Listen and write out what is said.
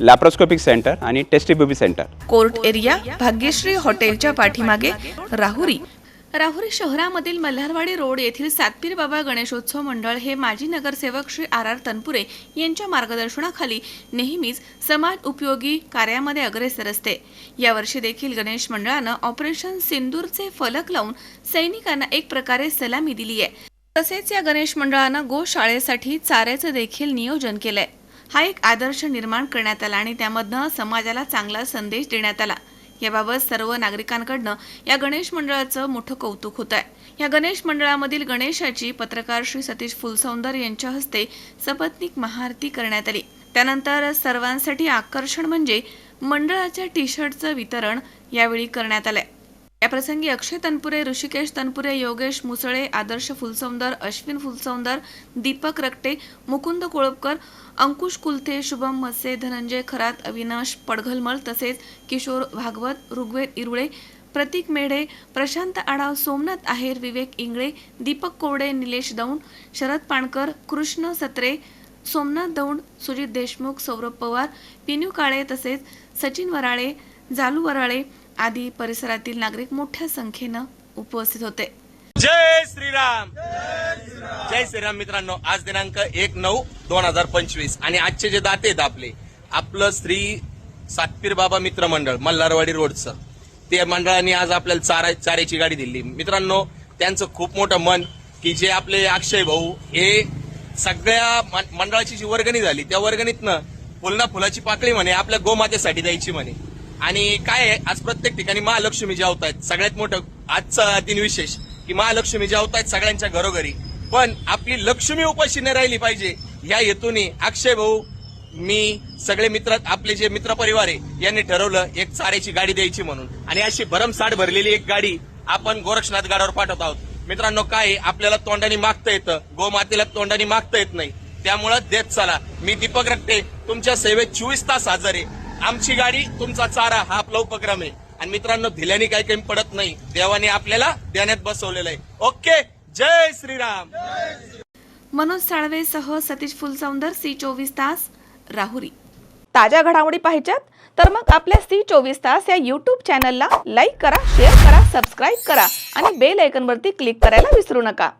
Laparoscopic centre आणि test tube baby centre court area Bhagyashree हॉटेलच्या पाठीमागे राहुरी. राहुरी शहरामधील मल्हारवाडी रोड येथील सातपीर बाबा गणेशोत्सव मंडळ हे माजी नगरसेवक श्री आर आर तनपुरे यांच्या मार्गदर्शनाखाली नेहमीच समाज उपयोगी कार्यामध्ये अग्रेसर असते. यावर्षी देखील गणेश मंडळानं ऑपरेशन सिंदूरचे फलक लावून सैनिकांना एक प्रकारे सलामी दिली आहे तसेच या गणेश मंडळानं गोशाळेसाठी चाऱ्याचं देखील नियोजन केलंय. हा एक आदर्श निर्माण करण्यात आला आणि त्यामधनं समाजाला चांगला संदेश देण्यात आला. याबाबत सर्व नागरिकांकडनं या गणेश मंडळाचं मोठं कौतुक होत आहे या गणेश मंडळामधील गणेशाची पत्रकार श्री सतीश फुलसौंदर यांच्या हस्ते सपत्निक महाआरती करण्यात आली. त्यानंतर सर्वांसाठी आकर्षण म्हणजे मंडळाच्या टी शर्टचं वितरण यावेळी करण्यात आलंय. याप्रसंगी अक्षय तनपुरे ऋषिकेश तनपुरे योगेश मुसळे आदर्श फुलसौंदर अश्विन फुलसौंदर दीपक रक्टे मुकुंद कोळपकर अंकुश कुलथे शुभम मसे धनंजय खरात अविनाश पडघलमल तसेच किशोर भागवत ऋग्वेद इरुळे प्रतीक मेढे प्रशांत आडाव सोमनाथ आहेर विवेक इंगळे दीपक कोवडे निलेश दौंड शरद पाणकर कृष्ण सत्रे सोमनाथ दौंड सुजित देशमुख सौरभ पवार पिनू काळे तसेच सचिन वराळे जालू वराळे आदी परिसरातील नागरिक मोठ्या संख्येनं उपस्थित होते. जय श्रीराम. जय श्रीराम मित्रांनो आज दिनांक एक नऊ दोन हजार पंचवीस आणि आजचे जे दाते आहेत आपले आपलं श्री सातपीर बाबा मित्र मंडळ मल्हारवाडी रोडचं. ते मंडळाने आज आपल्याला चारा चाऱ्याची गाडी दिली. मित्रांनो त्यांचं खूप मोठं मन की जे आपले अक्षय भाऊ हे सगळ्या मंडळाची जी वर्गणी झाली त्या वर्गणीतनं फुलना फुलाची पाकळी म्हणे आपल्या गोमातेसाठी द्यायची म्हणे. आणि काय आहे आज प्रत्येक ठिकाणी महालक्ष्मी जे आहेत सगळ्यात मोठं आजचा दिन विशेष की महालक्ष्मी जे आहेत सगळ्यांच्या घरोघरी. पण आपली लक्ष्मी उपाशी न राहिली पाहिजे या हेतूने अक्षय भाऊ मी सगळे मित्र आपले जे मित्र परिवार आहे यांनी ठरवलं एक चाऱ्याची गाडी द्यायची म्हणून. आणि अशी भरमसाठ भरलेली एक गाडी आपण गोरक्षनाथ गाडावर पाठवत आहोत. मित्रांनो काय आहे, आपल्याला तोंडाने मागता येतं गोमातेला तोंडाने मागता येत नाही. त्यामुळं देत चला. मी दीपक रक्ते तुमच्या सेवेत चोवीस तास हजर आहे. आमची गाडी तुमचा चारा हा आपला उपक्रम आहे. आणि मित्रांनो धिल्याने काही काही पडत नाही. देवाने आपल्याला देण्यात बसवलेलं आहे. ओके जय श्रीराम. मनोज साळवेसह सतीश फुलसौंदर सी चोवीस तास राहुरी. ताज्या घडामोडी पाहिजेत? तर मग आपल्या सी चोवीस तास या यूट्यूब चॅनलला लाईक करा शेअर करा सबस्क्राईब करा आणि बेल आयकॉनवरती क्लिक करायला विसरू नका.